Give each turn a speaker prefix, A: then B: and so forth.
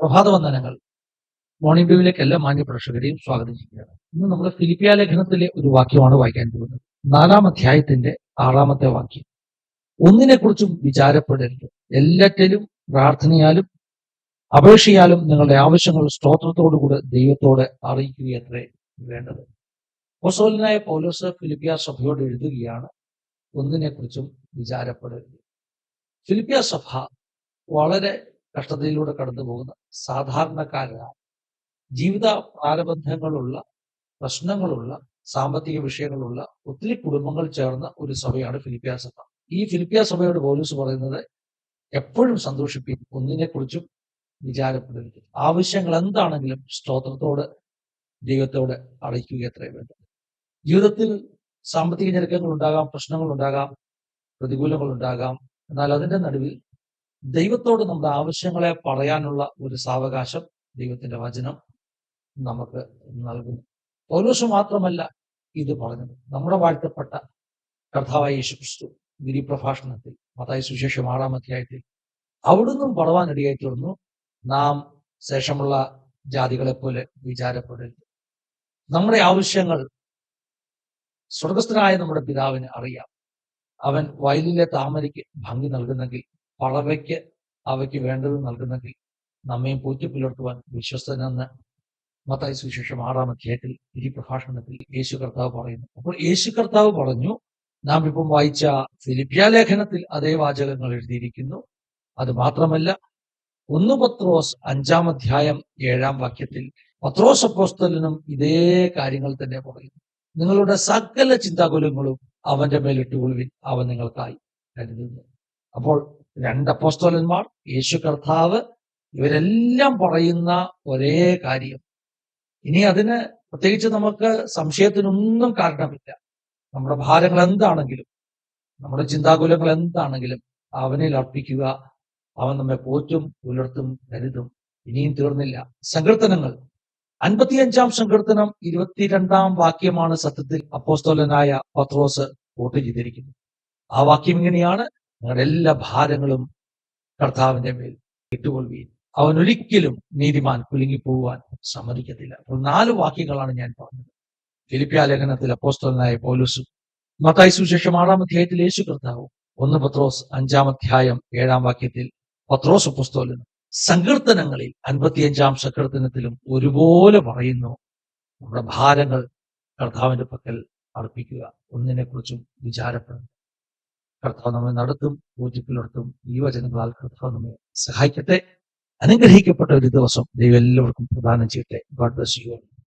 A: പ്രഭാത വന്ദനങ്ങൾ. മോർണിംഗ് വ്യൂവിലേക്ക് എല്ലാ മാന്യ പ്രേക്ഷകരെയും സ്വാഗതം ചെയ്യുകയാണ്. ഇന്ന് നമ്മൾ ഫിലിപ്പിയ ലേഖനത്തിലെ ഒരു വാക്യമാണ് വായിക്കാൻ പോകുന്നത്. നാലാം അധ്യായത്തിന്റെ ആറാമത്തെ വാക്യം. ഒന്നിനെ കുറിച്ചും വിചാരപ്പെടരുത്. എല്ലാറ്റിലും പ്രാർത്ഥനയാലും അപേക്ഷയാലും നിങ്ങളുടെ ആവശ്യങ്ങൾ സ്തോത്രത്തോടുകൂടെ ദൈവത്തോടെ അറിയിക്കുകയത്രേ വേണ്ടത്. ഒസോലിനായ പൗലോസ് ഫിലിപ്പിയ സഭയോട് എഴുതുകയാണ് ഒന്നിനെക്കുറിച്ചും വിചാരപ്പെടരുത്. ഫിലിപ്പിയ സഭ വളരെ കഷ്ടതയിലൂടെ കടന്നു പോകുന്ന സാധാരണക്കാരനായ ജീവിത പ്രാരബന്ധങ്ങളുള്ള പ്രശ്നങ്ങളുള്ള സാമ്പത്തിക വിഷയങ്ങളുള്ള ഒത്തിരി കുടുംബങ്ങൾ ചേർന്ന ഒരു സഭയാണ് ഫിലിപ്പിയ സഭ. ഈ ഫിലിപ്പിയ സഭയോട് പോലീസ് പറയുന്നത് എപ്പോഴും സന്തോഷിപ്പിക്കും. ഒന്നിനെക്കുറിച്ചും വിചാരപ്പെടരുത്. ആവശ്യങ്ങൾ എന്താണെങ്കിലും സ്തോത്രത്തോട് ദൈവത്തോട് അറിയിക്കുക എത്രയും വേണ്ടത്. ജീവിതത്തിൽ സാമ്പത്തിക ഞെരുക്കങ്ങൾ ഉണ്ടാകാം പ്രശ്നങ്ങൾ ഉണ്ടാകാം പ്രതികൂലങ്ങൾ ഉണ്ടാകാം. എന്നാൽ അതിന്റെ നടുവിൽ ദൈവത്തോട് നമ്മുടെ ആവശ്യങ്ങളെ പറയാനുള്ള ഒരു സാവകാശം ദൈവത്തിന്റെ വചനം നമുക്ക് നൽകുന്നു. പൗലോസ് മാത്രമല്ല ഇത് പറഞ്ഞത്. നമ്മുടെ വാഴ്ത്തപ്പെട്ട കർത്താവായ യേശു ക്രിസ്തു ഗിരിപ്രഭാഷണത്തിൽ മതായ സുശേഷം ആറാം അധ്യായത്തിൽ അവിടുന്നും പറവാനിടയായി തീർന്നു. നാം ശേഷമുള്ള ജാതികളെ പോലെ വിചാരപ്പെടരുത്. നമ്മുടെ ആവശ്യങ്ങൾ സ്വർഗസ്ഥനായ നമ്മുടെ പിതാവിന് അറിയാം. അവൻ വയലിലെ താമരയ്ക്ക് ഭംഗി നൽകുന്നെങ്കിൽ പറവയ്ക്ക് അവയ്ക്ക് വേണ്ടത് നൽകുന്നെങ്കിൽ നമ്മയും പോറ്റി പുലർത്തുവാൻ വിശ്വസ്തനെന്ന് മത്തായി സുവിശേഷം ആറാം അധ്യായത്തിൽ ഈ പ്രഭാഷണത്തിൽ യേശു കർത്താവ് പറയുന്നു. അപ്പോൾ യേശു കർത്താവ് പറഞ്ഞു നാം ഇപ്പം വായിച്ച ഫിലിപ്പിയ ലേഖനത്തിൽ അതേ വാചകങ്ങൾ എഴുതിയിരിക്കുന്നു. അത് മാത്രമല്ല ഒന്ന് പത്രോസ് അഞ്ചാം അധ്യായം ഏഴാം വാക്യത്തിൽ പത്രോസ് അപ്പോസ്തലിനും ഇതേ കാര്യങ്ങൾ തന്നെ പറയുന്നു. നിങ്ങളുടെ സകല ചിന്താകുലങ്ങളും അവന്റെ മേലിട്ടുകൊള്ളുവിൻ അവൻ നിങ്ങൾക്കായി കരുതുന്നു. അപ്പോൾ രണ്ട് അപ്പോസ്തോലന്മാർ യേശു കർത്താവ് ഇവരെല്ലാം പറയുന്ന ഒരേ കാര്യം. ഇനി അതിന് പ്രത്യേകിച്ച് നമുക്ക് സംശയത്തിനൊന്നും കാരണമില്ല. നമ്മുടെ ഭാരങ്ങൾ എന്താണെങ്കിലും നമ്മുടെ ചിന്താകുലങ്ങൾ എന്താണെങ്കിലും അവനിൽ അർപ്പിക്കുക അവൻ നമ്മെ പോറ്റും പുലർത്തും കരുതും. ഇനിയും തീർന്നില്ല. സങ്കീർത്തനങ്ങൾ. അൻപത്തിയഞ്ചാം സങ്കീർത്തനം ഇരുപത്തിരണ്ടാം വാക്യമാണ് സത്യത്തിൽ അപ്പോസ്തോലനായ പത്രോസ് വോട്ട് ചെയ്തിരിക്കുന്നത്. ആ വാക്യം ഇങ്ങനെയാണ്. നിങ്ങളുടെ എല്ലാ ഭാരങ്ങളും കർത്താവിന്റെ മേൽ ഇട്ടുകൊള്ളുകയും അവൻ ഒരിക്കലും നീതിമാൻ കുലുങ്ങിപ്പോകുവാൻ സമ്മതിക്കത്തില്ല. അപ്പോൾ നാല് വാക്യങ്ങളാണ് ഞാൻ പറഞ്ഞത്. ഫിലിപ്പിയ ലേഖനത്തിൽ അപ്പോസ്തലനായ പോലൂസും മത്തായി സുശേഷം ആറാം അധ്യായത്തിൽ യേശു കർത്താവും. ഒന്ന് പത്രോസ് അഞ്ചാം അധ്യായം ഏഴാം വാക്യത്തിൽ പത്രോസ് അപ്പോസ്തോലനും സങ്കീർത്തനങ്ങളിൽ അൻപത്തിയഞ്ചാം സങ്കീർത്തനത്തിലും ഒരുപോലെ പറയുന്നു. നമ്മുടെ ഭാരങ്ങൾ കർത്താവിന്റെ പക്കൽ അർപ്പിക്കുക. ഒന്നിനെക്കുറിച്ചും വിചാരപ്പെടുന്നു കർത്താവ് നമ്മെ നടത്തും ഊറ്റിപ്പുലർത്തും ഈ വചനങ്ങളാൽ കർത്താവ് നമ്മെ സഹായിക്കട്ടെ. അനുഗ്രഹിക്കപ്പെട്ട ഒരു ദിവസം ദൈവം എല്ലാവർക്കും പ്രദാനം ചെയ്യട്ടെ. God bless you